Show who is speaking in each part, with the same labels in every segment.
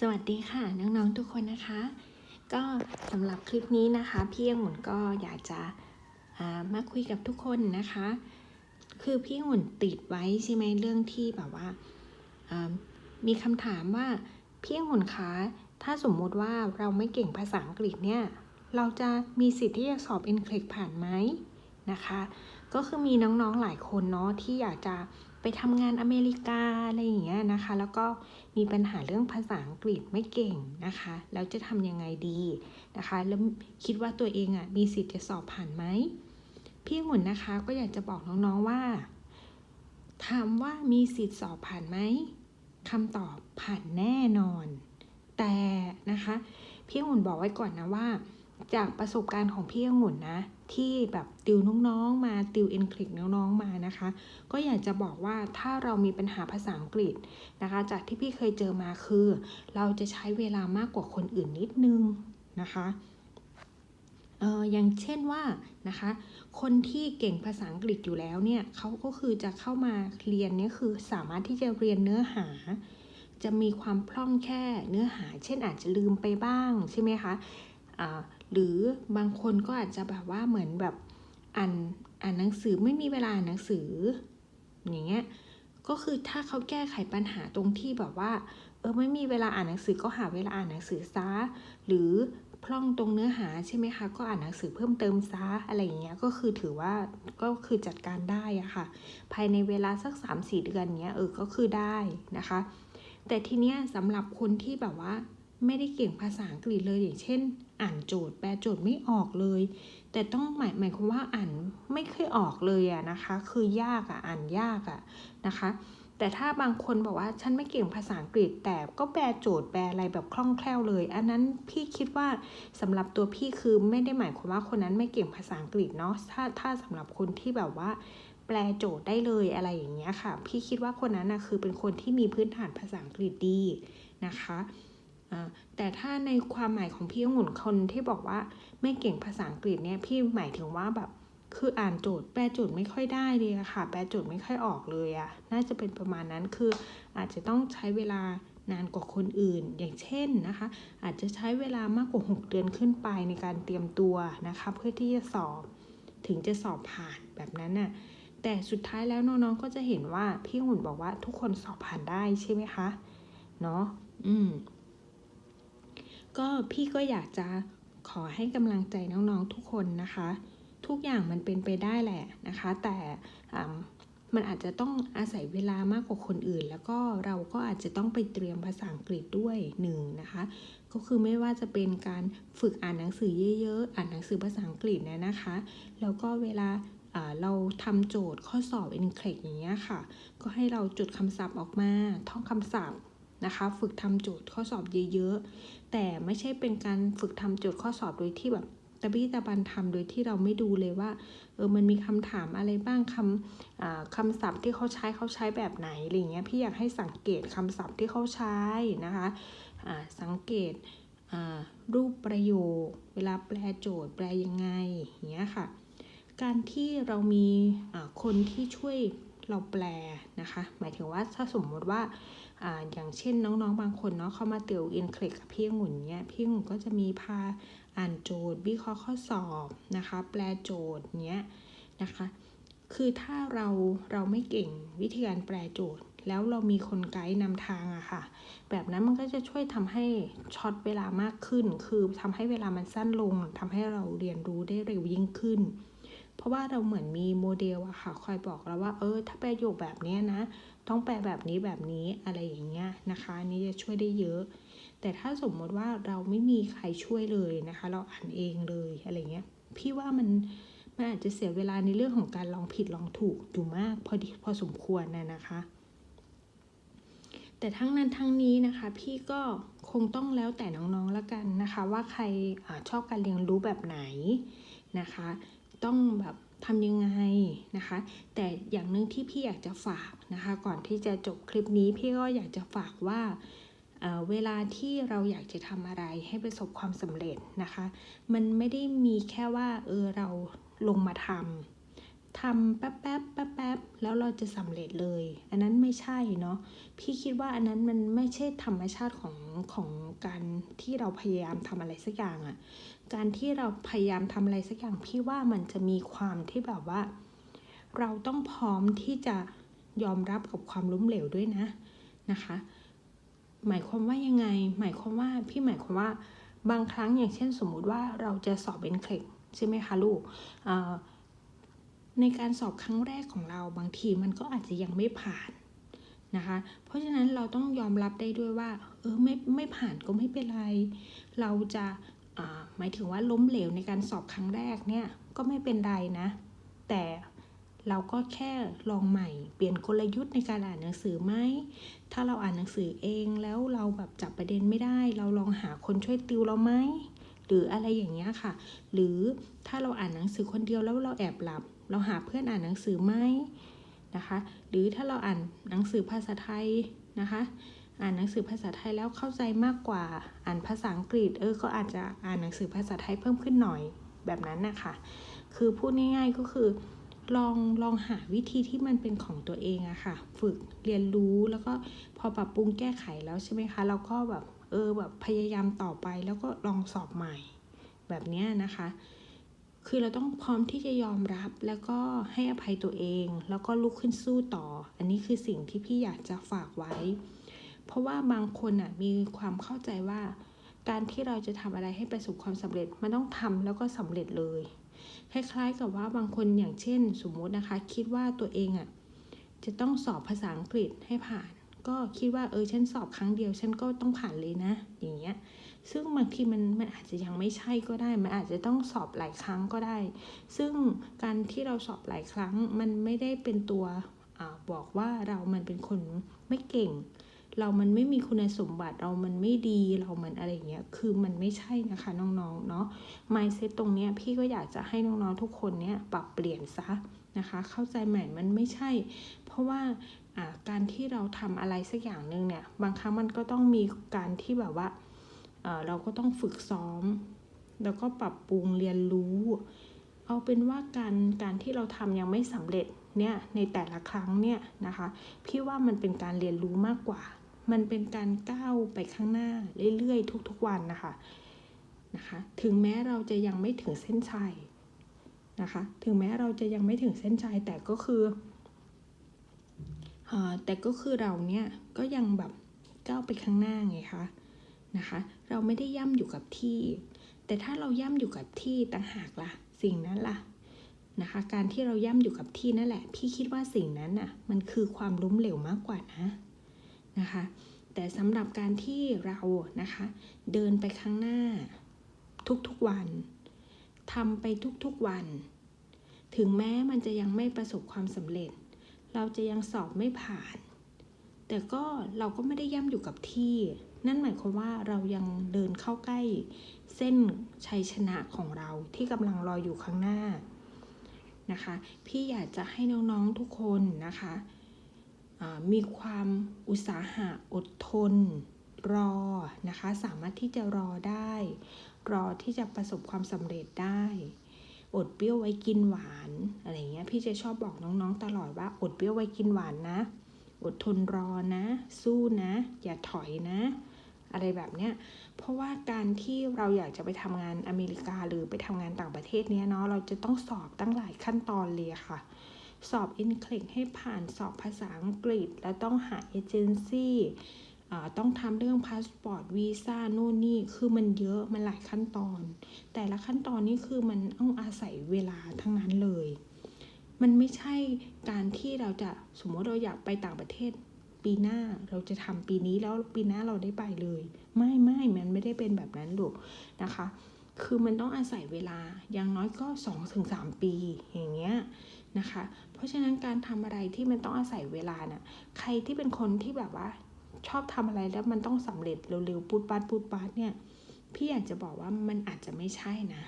Speaker 1: สวัสดีค่ะน้องๆทุกคนนะคะ ก็สำหรับคลิปนี้นะคะพี่องุ่นก็อยากจะามาคุยกับทุกคนนะคะ คือพี่องุ่นติดไว้ใช่ไหมเรื่องที่แบบว่าอ่ามีคำถามว่าพี่องุ่นคะถ้าสมมุติว่าเราไม่เก่งภาษาอังกฤษเนี่ย เราจะมีสิทธิ์ที่จะสอบ n c l e ผ่านไหมนะคะ ก็คือมีน้องๆหลายคนเนาะที่อยากจะไปทำงานอเมริกาอะไรอย่างเงี้ยนะคะ แล้วก็มีปัญหาเรื่องภาษาอังกฤษไม่เก่งนะคะ แล้วจะทำยังไงดีนะคะ แล้วคิดว่าตัวเองอะ่ะมีสิทธิ์จะสอบผ่านไหมพี่องุ่นนะคะก็อยากจะบอกน้องๆว่า ถามว่ามีสิทธิ์สอบผ่านไหมคำตอบผ่านแน่นอน แต่นะคะ พี่องุ่นบอกไว้ก่อนนะว่า จากประสบการณ์ของพี่องุ่นนะ ที่แบบติวน้องๆมาติวเอ็นคลิกน้องๆมานะคะ ก็อยากจะบอกว่าถ้าเรามีปัญหาภาษาอังกฤษนะคะ จากที่พี่เคยเจอมาคือ เราจะใช้เวลามากกว่าคนอื่นนิดนึงนะคะเอออย่างเช่นว่านะคะ คนที่เก่งภาษาอังกฤษอยู่แล้วเนี่ยเขาก็คือจะเข้ามาเรียนเนี่ยคือสามารถที่จะเรียนเนื้อหา จะมีความพร่องแค่เนื้อหา เช่นอาจจะลืมไปบ้างใช่ไหมคะอ่า หรือบางคนก็อาจจะแบบว่าเหมือนแบบอ่านอ่านหนังสือไม่มีเวลาอ่านหนังสือ อย่างเงี้ยก็คือถ้าเขาแก้ไขปัญหาตรงที่แบบว่า เออไม่มีเวลาอ่านหนังสือก็หาเวลาอ่านหนังสือซะหรือพร่องตรงเนื้อหาใช่ไหมคะก็อ่านหนังสือเพิ่มเติมซะอะไรอย่างเงี้ยก็คือถือว่าก็คือจัดการได้อะค่ะ ภายในเวลาสัก 3-4 เดือนเนี้ยเออก็คือได้นะคะ แต่ทีเนี้ยสำหรับคนที่แบบว่า ไม่ได้เก่งภาษาอังกฤษเลยอย่างเช่น อ่านโจทย์แปลโจทย์ไม่ออกเลย แต่ต้องหมายหมายความว่าอ่านไม่เคยออกเลยอะนะคะ คือยากอะอ่านยากอะนะคะ แต่ถ้าบางคนบอกว่าฉันไม่เก่งภาษาอังกฤษ แต่ก็แปลโจทย์แปลอะไรแบบคล่องแคล่วเลย อันนั้นพี่คิดว่าสำหรับตัวพี่คือไม่ได้หมายความว่าคนนั้นไม่เก่งภาษาอังกฤษเนาะถ้าถ้าสำหรับคนที่แบบว่าแปลโจทย์ได้เลยอะไรอย่างเงี้ยค่ะ พี่คิดว่าคนนั้นนะคือเป็นคนที่มีพื้นฐานภาษาอังกฤษดีนะคะ แต่ถ้าในความหมายของพี่องุ่นคนที่บอกว่าไม่เก่งภาษาอังกฤษเนี่ยพี่หมายถึงว่าแบบคืออ่านโจทย์แปลโจทย์ไม่ค่อยได้เลยอะค่ะ แปลโจทย์ไม่ค่อยออกเลยอะน่าจะเป็นประมาณนั้นคืออาจจะต้องใช้เวลานานกว่าคนอื่น อย่างเช่นนะคะ อาจจะใช้เวลามากกว่า 6 เดือนขึ้นไปในการเตรียมตัวนะคะ เพื่อที่จะสอบถึงจะสอบผ่านแบบนั้นน่ะแต่สุดท้ายแล้วน้องๆก็จะเห็นว่าพี่หุ่นบอกว่าทุกคนสอบผ่านได้ใช่ไหมคะเนาะอืม ก็พี่ก็อยากจะขอให้กำลังใจน้องๆทุกคนนะคะ ทุกอย่างมันเป็นไปได้แหละนะคะ แต่มันอาจจะต้องอาศัยเวลามากกว่าคนอื่น แล้วก็เราก็อาจจะต้องไปเตรียมภาษาอังกฤษด้วยหนึ่งนะคะ ก็คือไม่ว่าจะเป็นการฝึกอ่านหนังสือเยอะๆ อ่านหนังสือภาษาอังกฤษเนี่ยนะคะ แล้วก็เวลาเราทำโจทย์ข้อสอบ e n c l e อย่างเงี้ยค่ะ ก็ให้เราจดคำศัพท์ออกมา ท่องคำศัพท์ นะคะ ฝึกทำโจทย์ข้อสอบเยอะๆ แต่ไม่ใช่เป็นการฝึกทำโจทย์ข้อสอบโดยที่แบบตะบี้ตะบันทำโดยที่เราไม่ดูเลยว่าเออมันมีคำถามอะไรบ้างคำคำศัพท์ที่เขาใช้เขาใช้แบบไหนอะไรเงี้ยพี่อยากให้สังเกตคำศัพท์ที่เขาใช้นะคะสังเกตรูปประโยค เวลาแปลโจทย์แปลยังไงอย่างเงี้ยค่ะ การที่เรามีคนที่ช่วยเราแปลนะคะ หมายถึงว่าถ้าสมมติว่า ออย่างเช่นน้องๆบางคนเนาะเขามาเตียวอินเคลกกับพี่องุ่นเนี้ยพี่องุ่นก็จะมีพาอ่านโจทย์วิเคราะห์ข้อสอบนะคะ แปลโจทย์เนี้ยนะคะ คือถ้าเราเราไม่เก่งวิธีการแปลโจทย์ แล้วเรามีคนไกด์นำทางอะค่ะ แบบนั้นมันก็จะช่วยทำให้ช็อตเวลามากขึ้น คือทำให้เวลามันสั้นลงทำให้เราเรียนรู้ได้เร็วยิ่งขึ้นเพราะว่าเราเหมือนมีโมเดลอะค่ะ คอยบอกเราว่า เออ ถ้าประโยคแบบนี้นะ ต้องแปลแบบนี้แบบนี้อะไรอย่างเงี้ยนะคะนี่จะช่วยได้เยอะ แต่ถ้าสมมติว่าเราไม่มีใครช่วยเลยนะคะ เราอ่านเองเลยอะไรเงี้ยพี่ว่ามันมันอาจจะเสียเวลาในเรื่องของการลองผิดลองถูกอยู่มากพอดีพอสมควรนะนะคะ แต่ทั้งนั้นทั้งนี้นะคะ พี่ก็คงต้องแล้วแต่น้องๆแล้วกันนะคะ ว่าใครอชอบการเรียนรู้แบบไหนนะคะ ต้องแบบ ทำยังไงนะคะ แต่อย่างหนึ่งที่พี่อยากจะฝากนะคะ ก่อนที่จะจบคลิปนี้พี่ก็อยากจะฝากว่าเเวลาที่เราอยากจะทำอะไรให้ประสบความสำเร็จนะคะ มันไม่ได้มีแค่ว่าเออเราลงมาทำ ทำแป๊บแป๊บแป๊บแป๊บแล้วเราจะสำเร็จเลย อันนั้นไม่ใช่เนาะพี่คิดว่าอันนั้นมันไม่ใช่ธรรมชาติของของการที่เราพยายามทำอะไรสักอย่างอะการที่เราพยายามทำอะไรสักอย่างพี่ว่ามันจะมีความที่แบบว่า เราต้องพร้อมที่จะยอมรับกับความล้มเหลวด้วยนะนะคะ หมายความว่ายังไง หมายความว่าพี่หมายความว่าบางครั้งอย่างเช่นสมมุติว่าเราจะสอบเป็นเคล็ดใช่ไหมคะลูกอ่อ ในการสอบครั้งแรกของเราบางทีมันก็อาจจะยังไม่ผ่านนะคะ เพราะฉะนั้นเราต้องยอมรับได้ด้วยว่า เออไม่ไม่ผ่านก็ไม่เป็นไร เราจะหมายถึงว่าล้มเหลวในการสอบครั้งแรกเนี่ยก็ไม่เป็นไรนะ แต่เราก็แค่ลองใหม่ เปลี่ยนกลยุทธ์ในการอ่านหนังสือไหม ถ้าเราอ่านหนังสือเองแล้วเราแบบจับประเด็นไม่ได้ เราลองหาคนช่วยติวเราไหม หรืออะไรอย่างเงี้ยค่ะ หรือถ้าเราอ่านหนังสือคนเดียวแล้วเราแอบหลับ เราหาเพื่อนอ่านหนังสือไหมนะคะ หรือถ้าเราอ่านหนังสือภาษาไทยนะคะ อ่านหนังสือภาษาไทยแล้วเข้าใจมากกว่าอ่านภาษาอังกฤษ เออ ก็อาจจะอ่านหนังสือภาษาไทยเพิ่มขึ้นหน่อยแบบนั้นนะคะคือพูดง่ายๆก็คือลองลองหาวิธีที่มันเป็นของตัวเองอะค่ะ ฝึกเรียนรู้แล้วก็พอปรับปรุงแก้ไขแล้วใช่ไหมคะ เราก็แบบเออแบบพยายามต่อไปแล้วก็ลองสอบใหม่แบบนี้นะคะ คือเราต้องพร้อมที่จะยอมรับแล้วก็ให้อภัยตัวเอง แล้วก็ลุกขึ้นสู้ต่อ อันนี้คือสิ่งที่พี่อยากจะฝากไว้ เพราะว่าบางคนอะมีความเข้าใจว่า การที่เราจะทำอะไรให้ประสบความสำเร็จมันต้องทำแล้วก็สำเร็จเลยคล้ายๆกับว่าบางคนอย่างเช่น สมมุตินะคะ คิดว่าตัวเองอะจะต้องสอบภาษาอังกฤษให้ผ่าน ก็คิดว่าเออฉันสอบครั้งเดียว ฉันก็ต้องผ่านเลยนะ อย่างเงี้ย ซึ่งบางทีมันมันอาจจะยังไม่ใช่ก็ได้ มันอาจจะต้องสอบหลายครั้งก็ได้ ซึ่งการที่เราสอบหลายครั้งมันไม่ได้เป็นตัวอบอกว่าเรามันเป็นคนไม่เก่ง เรามันไม่มีคุณสมบัติเรามันไม่ดีเรามันอะไรเงี้ยคือมันไม่ใช่นะคะน้องๆเนาะ mindset ตรงเนี้ยพี่ก็อยากจะให้น้องๆทุกคนเนี้ยปรับเปลี่ยนซะนะคะเข้าใจใหม่มันไม่ใช่ เพราะว่าอ่าการที่เราทำอะไรสักอย่างหนึ่งเนี่ยบางครั้งมันก็ต้องมีการที่แบบว่า เราก็ต้องฝึกซ้อม แล้วก็ปรับปรุงเรียนรู้ เอาเป็นว่าการการที่เราทำยังไม่สำเร็จเนี่ยในแต่ละครั้งเนี่ยนะคะพี่ว่ามันเป็นการเรียนรู้มากกว่า มันเป็นการก้าวไปข้างหน้าเรื่อยๆ ทุกๆวันนะคะนะคะถึงแม้เราจะยังไม่ถึงเส้นชัยนะคะถึงแม้เราจะยังไม่ถึงเส้นชัยแต่ก็คือแต่ก็คือเราเนี่ยก็ยังแบบก้าวไปข้างหน้าไงคะนะคะ เราไม่ได้ย่ำอยู่กับที่ แต่ถ้าเราย่ำอยู่กับที่ต่างหากล่ะ สิ่งนั้นล่ะนะคะ การที่เราย่ำอยู่กับที่นั่นแหละ พี่คิดว่าสิ่งนั้นน่ะ มันคือความล้มเหลวมากกว่านะนะคะ แต่สำหรับการที่เรานะคะ เดินไปข้างหน้า ทุกๆวันทำไปทุกๆวัน ถึงแม้มันจะยังไม่ประสบความสำเร็จ เราจะยังสอบไม่ผ่าน แต่ก็เราก็ไม่ได้ย่ำอยู่กับที่ นั่นหมายความว่าเรายังเดินเข้าใกล้เส้นชัยชนะของเราที่กำลังรออยู่ข้างหน้านะคะ พี่อยากจะให้น้องๆทุกคนนะคะมีความอุตสาหะอดทน รอนะคะ สามารถที่จะรอได้ รอที่จะประสบความสำเร็จได้ อดเปรี้ยวไว้กินหวานอะไรเงี้ยพี่จะชอบบอกน้องๆตลอดว่าอดเปรี้ยวไว้กินหวานนะ อดทนรอนะ สู้นะ อย่าถอยนะ อะไรแบบเนี้ย เพราะว่าการที่เราอยากจะไปทำงานอเมริกาหรือไปทำงานต่างประเทศเนี้ยเนาะเราจะต้องสอบตั้งหลายขั้นตอนเลยค่ะ สอบอินเคลกให้ผ่านสอบภาษาอังกฤษ แล้วต้องหาเอเจนซี่อ่าต้องทำเรื่องพาสปอร์ตวีซ่านู่นนี่คือมันเยอะมันหลายขั้นตอน แต่ละขั้นตอนนี้คือมันต้องอาศัยเวลาทั้งนั้นเลย มันไม่ใช่การที่เราจะสมมติเราอยากไปต่างประเทศ ปีหน้าเราจะทำปีนี้แล้วปีหน้าเราได้ไปเลย ไม่ไม่มันไม่ได้เป็นแบบนั้นลูกนะคะ คือมันต้องอาศัยเวลาอย่างน้อยก็2อถึงสปีอย่างเงี้ยนะคะ เพราะฉะนั้นการทำอะไรที่มันต้องอาศัยเวลาน่ะใครที่เป็นคนที่แบบว่าชอบทำอะไรแล้วมันต้องสำเร็จเร็วๆปูดปาดปูดปาดเนี่ยพี่อยากจะบอกว่ามันอาจจะไม่ใช่นะ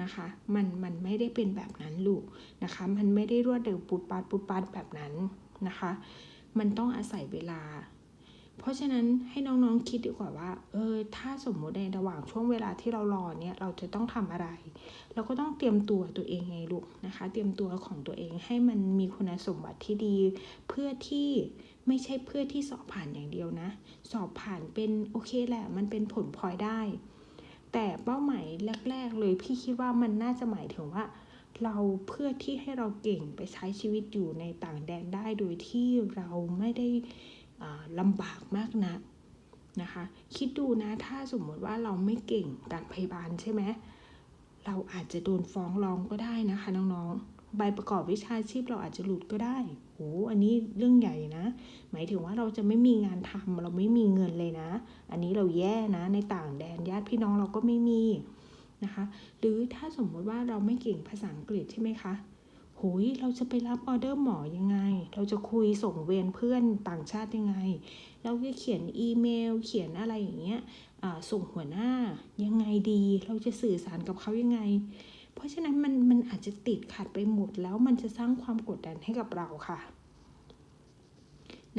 Speaker 1: นะคะมันมันไม่ได้เป็นแบบนั้นลูกนะคะ มันไม่ได้รวดเร็วปูดปาดปูดปาดแบบนั้นนะคะ มันต้องอาศัยเวลา เพราะฉะนั้นให้น้องๆคิดดีกว่าว่า เออ ถ้าสมมติในระหว่างช่วงเวลาที่เรารอเนี่ยเราจะต้องทำอะไร เราก็ต้องเตรียมตัวตัวเองไงลูกนะคะ เตรียมตัวของตัวเองให้มันมีคุณสมบัติที่ดี เพื่อที่ไม่ใช่เพื่อที่สอบผ่านอย่างเดียวนะ สอบผ่านเป็นโอเคแหละ มันเป็นผลพลอยได้ แต่เป้าหมายแรก ๆ เลยพี่คิดว่ามันน่าจะหมายถึงว่า เราเพื่อที่ให้เราเก่งไปใช้ชีวิตอยู่ในต่างแดนได้โดยที่เราไม่ได้ลำบากมากนักนะคะ คิดดูนะถ้าสมมติว่าเราไม่เก่งการพยาบาลใช่ไหมเราอาจจะโดนฟ้องร้องก็ได้นะคะน้องๆ ใบประกอบวิชาชีพเราอาจจะหลุดก็ได้โหอันนี้เรื่องใหญ่นะ หมายถึงว่าเราจะไม่มีงานทำเราไม่มีเงินเลยนะ อันนี้เราแย่นะในต่างแดนญาติพี่น้องเราก็ไม่มี นะคะ หรือถ้าสมมติว่าเราไม่เก่งภาษาอังกฤษใช่ไหมคะโหยเราจะไปรับออเดอร์หมอยังไง เราจะคุยส่งเวรเพื่อนต่างชาติยังไง เราจะเขียนอีเมล เขียนอะไรอย่างเงี้ยส่งหัวหน้ายังไงดี เราจะสื่อสารกับเขายังไง เพราะฉะนั้นมันมันอาจจะติดขัดไปหมดแล้วมันจะสร้างความกดดันให้กับเราค่ะ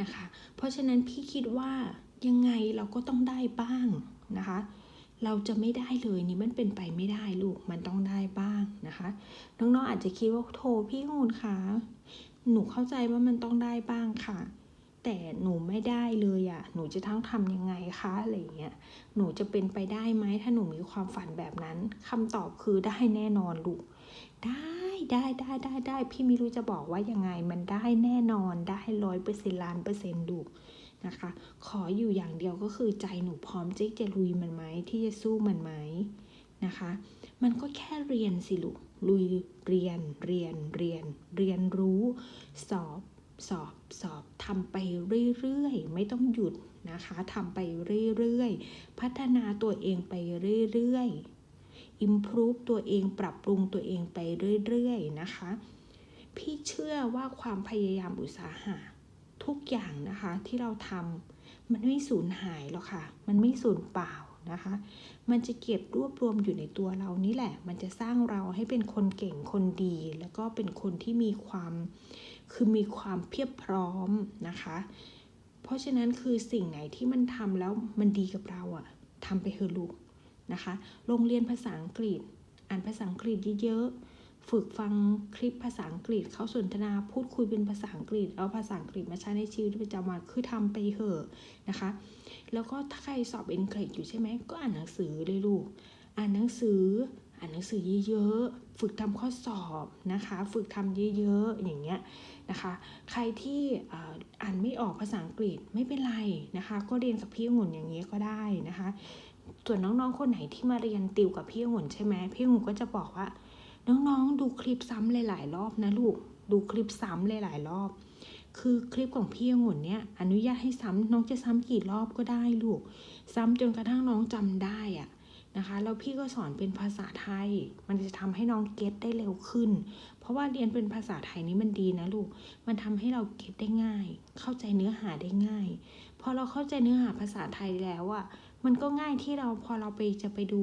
Speaker 1: นะคะ เพราะฉะนั้นพี่คิดว่ายังไงเราก็ต้องได้บ้างนะคะ เราจะไม่ได้เลยนี่มันเป็นไปไม่ได้ลูกมันต้องได้บ้างนะคะ น้องๆอาจจะคิดว่าโทพี่งูนคะหนูเข้าใจว่ามันต้องได้บ้างค่ะ แต่หนูไม่ได้เลยอะ่ะ หนูจะทั้งทำยังไงคะอะไรเงี้ยหนูจะเป็นไปได้ไหมถ้าหนูมีความฝันแบบนั้นคำตอบคือได้แน่นอนลูกได้ได้ได้ได้ได้พี่ไม่รู้จะบอกว่ายังไงมันได้แน่นอนได้ร้อยเปอร์เซ็นต์ล้านเปอร์เซ็นต์ลูก นะคะ ขออยู่อย่างเดียวก็คือใจหนูพร้อมที่จะลุยมันไหมที่จะสู้มันไหมนะคะ มันก็แค่เรียนสิลูกลุยเรียนเรียนเรียน เรียนรู้ สอบสอบสอบทำไปเรื่อยๆ ไม่ต้องหยุดนะคะทำไปเรื่อยๆ พัฒนาตัวเองไปเรื่อยๆ improve ตัวเองปรับปรุงตัวเองไปเรื่อยๆ นะคะ พี่เชื่อว่าความพยายามอุตสาหะ ทุกอย่างนะคะที่เราทำมันไม่สูญหายหรอกค่ะ มันไม่สูญเปล่านะคะ มันจะเก็บรวบรวมอยู่ในตัวเรานี่แหละ มันจะสร้างเราให้เป็นคนเก่งคนดี แล้วก็เป็นคนที่มีความ คือมีความเพียบพร้อมนะคะ เพราะฉะนั้นคือสิ่งไหนที่มันทำแล้วมันดีกับเราอะทำไปเถอะลูกนะคะ โรงเรียนภาษาอังกฤษ อ่านภาษาอังกฤษเยอะๆ ฝึกฟังคลิปภาษาอังกฤษเขาสนทนาพูดคุยเป็นภาษาอังกฤษ เอาภาษาอังกฤษมาใช้ในชีวิตประจำวันคือทำไปเถอะนะคะ แล้วก็ถ้าใครสอบเอ็นเครดอยู่ใช่ไหมก็อ่านหนังสือเลยลูก อ่านหนังสือ อ่านหนังสือเยอะๆฝึกทำข้อสอบนะคะ ฝึกทำเยอะๆอย่างเงี้ยนะคะ ใครที่อ่านไม่ออกภาษาอังกฤษไม่เป็นไรนะคะ ก็เรียนกับพี่องุ่นอย่างนี้ยก็ได้นะคะ ส่วนน้องๆคนไหนที่มาเรียนติวกับพี่องุ่นใช่ไหมพี่องุ่นก็จะบอกว่า น้องๆ ดูคลิปซ้ำหลายๆรอบนะลูก ดูคลิปซ้ำหลายๆรอบ คือคลิปของพี่องุ่นเนี่ยอนุญาตให้ซ้ำน้องจะซ้ำกี่รอบก็ได้ลูก ซ้ำจนกระทั่งน้องจำได้อะนะคะแล้วพี่ก็สอนเป็นภาษาไทย มันจะทำให้น้องเก็ตได้เร็วขึ้น เพราะว่าเรียนเป็นภาษาไทยนี้มันดีนะลูก มันทำให้เราเก็ตได้ง่าย เข้าใจเนื้อหาได้ง่าย พอเราเข้าใจเนื้อหาภาษาไทยแล้วอะ มันก็ง่ายที่เราพอเราไปจะไปดู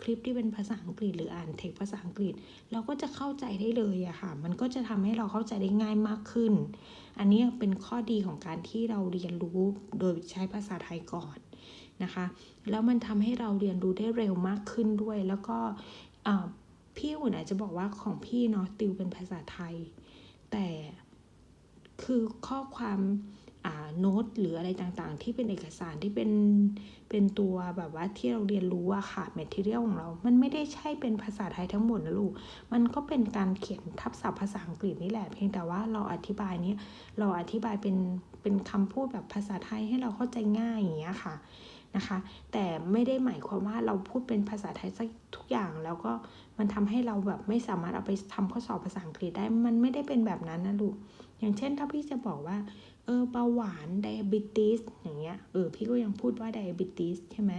Speaker 1: คลิปที่เป็นภาษาอังกฤษ หรืออ่านเทคภาษาอังกฤษ เราก็จะเข้าใจได้เลยอะค่ะ มันก็จะทำให้เราเข้าใจได้ง่ายมากขึ้น อันนี้เป็นข้อดีของการที่เราเรียนรู้โดยใช้ภาษาไทยก่อนนะคะ แล้วมันทำให้เราเรียนรู้ได้เร็วมากขึ้นด้วย แล้วก็พี่อุ่นอาจจะบอกว่าของพี่เนาะติวเป็นภาษาไทย แต่คือข้อความ โน้ตหรืออะไรต่างๆ ที่เป็นเอกสารที่เป็นเป็นตัวแบบว่าที่เราเรียนรู้อะค่ะแมทเทียลของเรา มันไม่ได้ใช่เป็นภาษาไทยทั้งหมดนะลูก มันก็เป็นการเขียนทับศัพท์ภาษาอังกฤษนี่แหละ เพียงแต่ว่าเราอธิบายนี้เราอธิบายเป็นเป็นคำพูดแบบภาษาไทยให้เราเข้าใจง่ายอย่างเงี้ยค่ะนะคะ แต่ไม่ได้หมายความว่าเราพูดเป็นภาษาไทยสักทุกอย่างแล้วก็มันทำให้เราแบบไม่สามารถเอาไปทำข้อสอบภาษาอังกฤษได้ มันไม่ได้เป็นแบบนั้นนะลูก อย่างเช่นถ้าพี่จะบอกว่า เออเบาหวาน diabetes อย่างเงี้ยเออพี่ก็ยังพูดว่า diabetes ใช่ไหม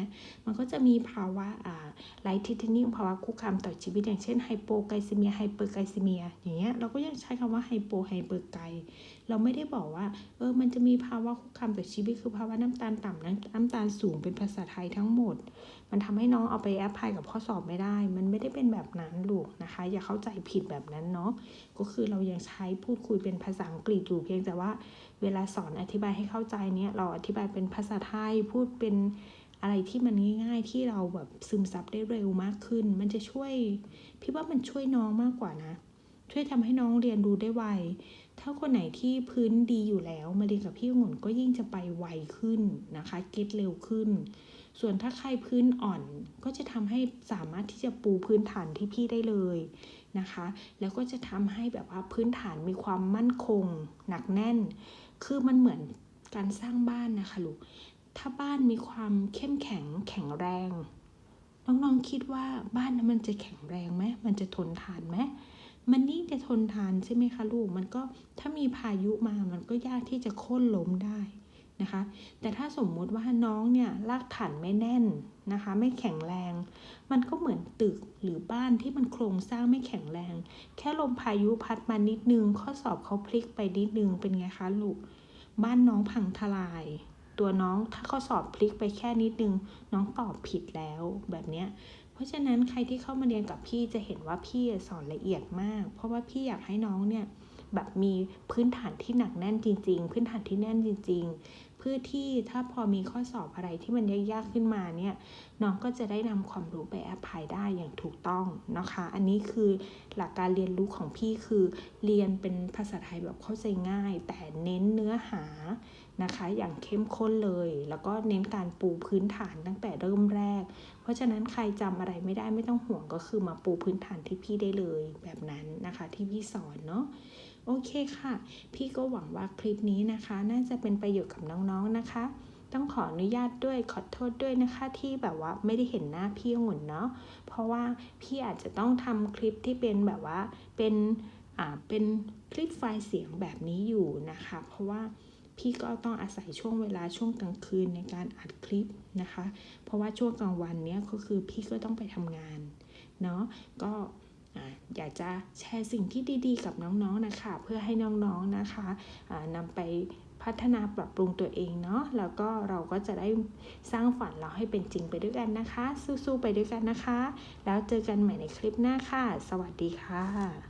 Speaker 1: มันก็จะมีภาวะอ่าไลทิทานิมภาวะคุกคามต่อชีวิตอย่างเช่นไฮโปไกซีเมียไฮเปอร์ไกซีเมียอย่างเงี้ยเราก็ยังใช้คำว่าไฮโปไฮเปอร์ไกเราไม่ได้บอกว่าเออมันจะมีภาวะคุกคามต่อชีวิตคือภาวะน้ำตาลต่ำน้ำตาลสูงเป็นภาษาไทยทั้งหมด มันทำให้น้องเอาไปแอพพลายกับข้อสอบไม่ได้ มันไม่ได้เป็นแบบนั้นลูกนะคะ อย่าเข้าใจผิดแบบนั้นเนาะก็คือเรายังใช้พูดคุยเป็นภาษาอังกฤษอยู่เพียงแต่ว่า เวลาสอนอธิบายให้เข้าใจเนี่ยเราอธิบายเป็นภาษาไทยพูดเป็นอะไรที่มันง่ายๆ ที่เราแบบซึมซับได้เร็วมากขึ้น มันจะช่วย พี่ว่ามันช่วยน้องมากกว่านะ ช่วยทำให้น้องเรียนรู้ได้ไว ถ้าคนไหนที่พื้นดีอยู่แล้ว มาเรียนกับพี่องุ่นก็ยิ่งจะไปไวขึ้นนะคะ เก็ตเร็วขึ้น ส่วนถ้าใครพื้นอ่อนก็จะทำให้สามารถที่จะปูพื้นฐานที่พี่ได้เลยนะคะ แล้วก็จะทำให้แบบว่าพื้นฐานมีความมั่นคง หนักแน่น คือมันเหมือนการสร้างบ้านนะคะลูก ถ้าบ้านมีความเข้มแข็งแข็งแรง น้องๆคิดว่าบ้านนั้นมันจะแข็งแรงไหมมันจะทนทานไหมมันยิ่งจะทนทานใช่ไหมคะลูก มันก็ถ้ามีพายุมามันก็ยากที่จะโค่นล้มได้ นะคะ แต่ถ้าสมมุติว่าน้องเนี่ยรากฐานไม่แน่นนะคะ ไม่แข็งแรง มันก็เหมือนตึกหรือบ้านที่มันโครงสร้างไม่แข็งแรง แค่ลมพายุพัดมานิดนึง ข้อสอบเขาพลิกไปนิดนึงเป็นไงคะลูก บ้านน้องพังทลาย ตัวน้องถ้าข้อสอบพลิกไปแค่นิดนึง น้องตอบผิดแล้วแบบเนี้ยเพราะฉะนั้นใครที่เข้ามาเรียนกับพี่จะเห็นว่าพี่สอนละเอียดมาก เพราะว่าพี่อยากให้น้องเนี่ยแบบมีพื้นฐานที่หนักแน่นจริง ๆ พื้นฐานที่แน่นจริง เพื่อที่ถ้าพอมีข้อสอบอะไรที่มันยากๆขึ้นมาเนี่ยน้องก็จะได้นำความรู้ไปแอพพลายได้อย่างถูกต้องนะคะ อันนี้คือหลักการเรียนรู้ของพี่คือเรียนเป็นภาษาไทยแบบเข้าใจง่าย แต่เน้นเนื้อหานะคะ อย่างเข้มข้นเลย แล้วก็เน้นการปูพื้นฐานตั้งแต่เริ่มแรก เพราะฉะนั้นใครจำอะไรไม่ได้ไม่ต้องห่วงก็คือมาปูพื้นฐานที่พี่ได้เลยแบบนั้นนะคะ ที่พี่สอนเนาะ โอเคค่ะ พี่ก็หวังว่าคลิปนี้นะคะ น่าจะเป็นประโยชน์กับน้องๆนะคะ ต้องขออนุญาตด้วยขอโทษด้วยนะคะ ที่แบบว่าไม่ได้เห็นหน้าพี่องุ่นเนาะเพราะว่าพี่อาจจะต้องทำคลิปที่เป็นแบบว่าเป็นอ่าเป็นคลิปไฟล์เสียงแบบนี้อยู่นะคะ เพราะว่าพี่ก็ต้องอาศัยช่วงเวลาช่วงกลางคืนในการอัดคลิปนะคะ เพราะว่าช่วงกลางวันเนี้ยก็คือพี่ก็ต้องไปทำงานเนาะก็ อยากจะแชร์สิ่งที่ดีๆ กับน้องๆนะคะ เพื่อให้น้องๆนะคะนำไปพัฒนาปรับปรุงตัวเองเนาะแล้วก็เราก็จะได้สร้างฝันเราให้เป็นจริงไปด้วยกันนะคะ สู้ๆไปด้วยกันนะคะ แล้วเจอกันใหม่ในคลิปหน้าค่ะ สวัสดีค่ะ